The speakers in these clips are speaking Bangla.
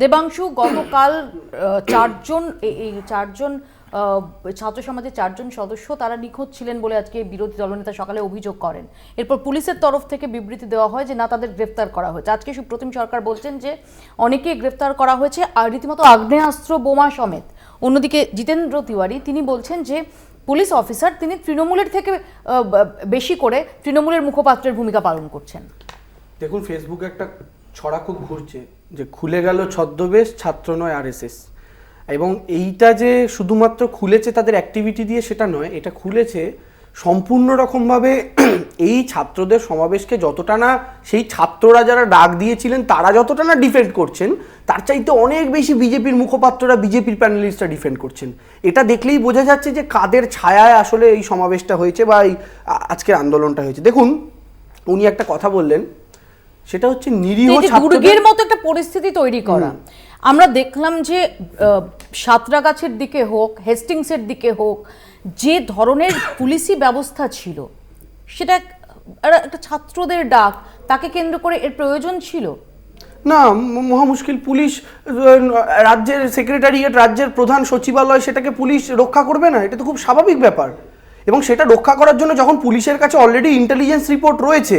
দেবাংশু, গতকাল চারজন এই চারজন ছাত্র সমাজের চারজন সদস্য তারা নিখোঁজ ছিলেন বলে আজকে বিরোধী দলনেতা সকালে অভিযোগ করেন। এরপর পুলিশের তরফ থেকে বিবৃতি দেওয়া হয় যে, না, তাদের গ্রেফতার করা হয়েছে। আজকে সুপ্রতিম সরকার বলছেন যে, অনেকেই গ্রেফতার করা হয়েছে আর রীতিমতো আগ্নেয়াস্ত্র, বোমা সমেত। অন্যদিকে জিতেন্দ্র তিওয়ারি, তিনি বলছেন যে, পুলিশ অফিসার, তিনি তৃণমূলের থেকে বেশি করে তৃণমূলের মুখপাত্রের ভূমিকা পালন করছেন। দেখুন ফেসবুকে একটা ছড়া খুব ঘুরছে যে খুলে গেল ছদ্মবেশ, ছাত্র নয় আরএসএস। এবং এইটা যে শুধুমাত্র খুলেছে তাদের অ্যাক্টিভিটি দিয়ে সেটা নয়, এটা খুলেছে সম্পূর্ণ রকমভাবে এই ছাত্রদের সমাবেশকে যতটা না সেই ছাত্ররা যারা ডাক দিয়েছিলেন, তারা যতটা না ডিফেন্ড করছেন, তার চাইতে অনেক বেশি বিজেপির মুখপাত্ররা বিজেপির প্যানেলিস্টরা ডিফেন্ড করছেন। এটা দেখলেই বোঝা যাচ্ছে যে কাদের ছায়ায় আসলে এই সমাবেশটা হয়েছে বা এই আজকের আন্দোলনটা হয়েছে। দেখুন, উনি একটা কথা বললেন সেটা হচ্ছে নিরীহ দুর্গের মতো একটা পরিস্থিতি তৈরি করা। আমরা দেখলাম যে সাঁতরাগাছের দিকে হোক হেস্টিংসের দিকে হোক যে ধরনের পুলিশি ব্যবস্থা ছিল সেটা একটা- ছাত্রদের ডাক তাকে কেন্দ্র করে এর প্রয়োজন ছিল? না মহা মুশকিল পুলিশ রাজ্যের সেক্রেটারিয়েট রাজ্যের প্রধান সচিবালয় সেটাকে পুলিশ রক্ষা করবে না? এটা তো খুব স্বাভাবিক ব্যাপার। এবং সেটা রক্ষা করার জন্য যখন পুলিশের কাছে অলরেডি ইন্টেলিজেন্স রিপোর্ট রয়েছে,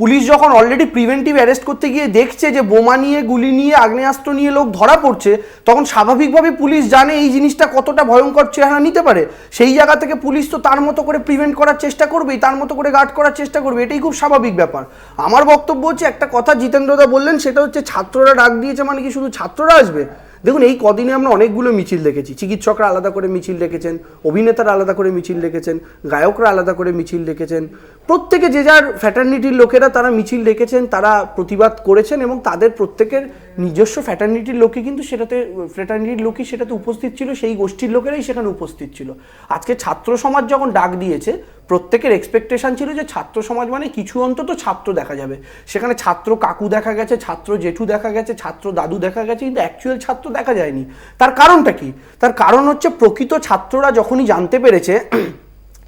পুলিশ যখন অলরেডি প্রিভেন্টিভ অ্যারেস্ট করতে গিয়ে দেখছে যে বোমা নিয়ে, গুলি নিয়ে, আগ্নেয়াস্ত্র নিয়ে লোক ধরা পড়ছে, তখন স্বাভাবিকভাবে পুলিশ জানে এই জিনিসটা কতটা ভয়ঙ্কর চেহারা নিতে পারে। সেই জায়গা থেকে পুলিশ তো তার মতো করে প্রিভেন্ট করার চেষ্টা করবেই, তার মতো করে গার্ড করার চেষ্টা করবে, এটাই খুব স্বাভাবিক ব্যাপার। আমার বক্তব্য হচ্ছে একটা কথা জিতেন্দ্রদা বললেন, সেটা হচ্ছে ছাত্ররা ডাক দিয়েছে মানে কি শুধু ছাত্ররা আসবে? দেখুন, এই কদিনে আমরা অনেকগুলো মিছিল দেখেছি। চিকিৎসকরা আলাদা করে মিছিল ডেকেছেন, অভিনেতারা আলাদা করে মিছিল ডেকেছেন, গায়করা আলাদা করে মিছিল ডেকেছেন। প্রত্যেকে যে যার ফ্যাটার্নিটির লোকেরা তারা মিছিল ডেকেছেন, তারা প্রতিবাদ করেছেন এবং তাদের প্রত্যেকের নিজস্ব ফ্যাটার্নিটির লোকে কিন্তু সেটাতে ফ্র্যাটার্নিটির লোকই সেটাতে উপস্থিত ছিল, সেই গোষ্ঠীর লোকেরাই সেখানে উপস্থিত ছিল। আজকে ছাত্র সমাজ যখন ডাক দিয়েছে, প্রত্যেকের এক্সপেকটেশন ছিল যে ছাত্র সমাজ মানে কিছু অন্তত ছাত্র দেখা যাবে। সেখানে ছাত্র কাকু দেখা গেছে, ছাত্র জেঠু দেখা গেছে, ছাত্র দাদু দেখা গেছে, কিন্তু অ্যাকচুয়াল ছাত্র দেখা যায়নি। তার কারণটা কি? তার কারণ হচ্ছে প্রকৃত ছাত্ররা যখনই জানতে পেরেছে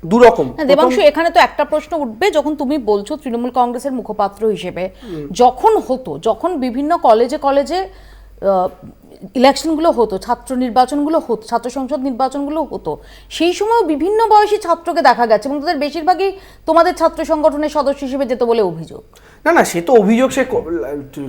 দুরকম। দেবাংশু এখানে তো একটা প্রশ্ন উঠবে যখন তুমি বলছো তৃণমূল কংগ্রেসের মুখপাত্র হিসেবে যখন হতো যখন বিভিন্ন কলেজে কলেজে ইলেকশনগুলো হতো, ছাত্র নির্বাচনগুলো হতো, ছাত্র সংসদ নির্বাচনগুলো হতো, সেই সময় বিভিন্ন বয়সী ছাত্রকে দেখা গেছে এবং তাদের বেশিরভাগই তোমাদের ছাত্র সংগঠনের সদস্য হিসেবে যেত বলে অভিযোগ। না না, সে তো অভিযোগ, সে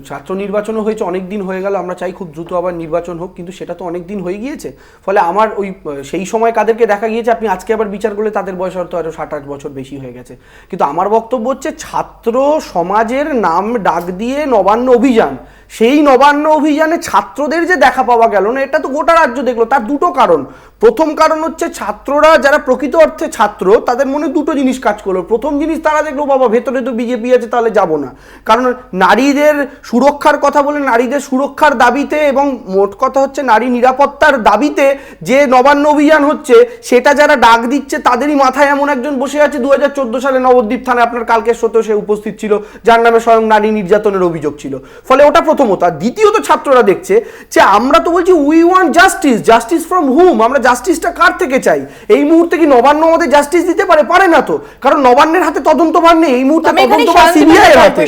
ছাত্র নির্বাচনও হয়েছে অনেক দিন হয়ে গেল, আমরা চাই খুব দ্রুত আবার নির্বাচন হোক, কিন্তু সেটা তো অনেক দিন হয়ে গিয়েছে। ফলে আমার ওই, সেই সময় কাদেরকে দেখা গিয়েছে, আপনি আজকে আবার বিচার করলে তাদের বয়স হয়তো আরও ষাট আট বছর বেশি হয়ে গেছে। কিন্তু আমার বক্তব্য হচ্ছে, ছাত্র সমাজের নাম ডাক দিয়ে নবান্ন অভিযান, সেই নবান্ন অভিযানে ছাত্রদের যে দেখা পাওয়া গেল না, এটা তো গোটা রাজ্য দেখল। তার দুটো কারণ। প্রথম কারণ হচ্ছে ছাত্ররা, যারা প্রকৃত অর্থে ছাত্র, তাদের মনে দুটো জিনিস কাজ করল। প্রথম জিনিস তারা দেখল, বাবা, ভেতরে তো বিজেপি আছে, তাহলে যাব না। কারণ নারীদের সুরক্ষার কথা বলে, নারীদের সুরক্ষার দাবিতে এবং মোট কথা হচ্ছে নারী নিরাপত্তার দাবিতে যে নবান্ন অভিযান হচ্ছে, সেটা যারা ডাক দিচ্ছে, তাদেরই মাথায় এমন একজন বসে আছে। দু হাজার চোদ্দ সালে নবদ্বীপ থানায় আপনার কালকে সত্য সে উপস্থিত ছিল। যার নামে স্বয়ং নারী নির্যাতনের অভিযোগ ছিল। ফলে ওটা প্রথমত। দ্বিতীয়ত ছাত্ররা দেখছে যে আমরা তো বলছি we want justice justice from hmm আমরা জাস্টিসটা কার থেকে চাই? এই মুহূর্তে কি নবান্ন আমাদের জাস্টিস দিতে পারে? পারে না তো। কারণ নবান্নের হাতে তদন্তভার নেই এই মুহূর্তে তদন্তভার সিবিআই এর হাতে।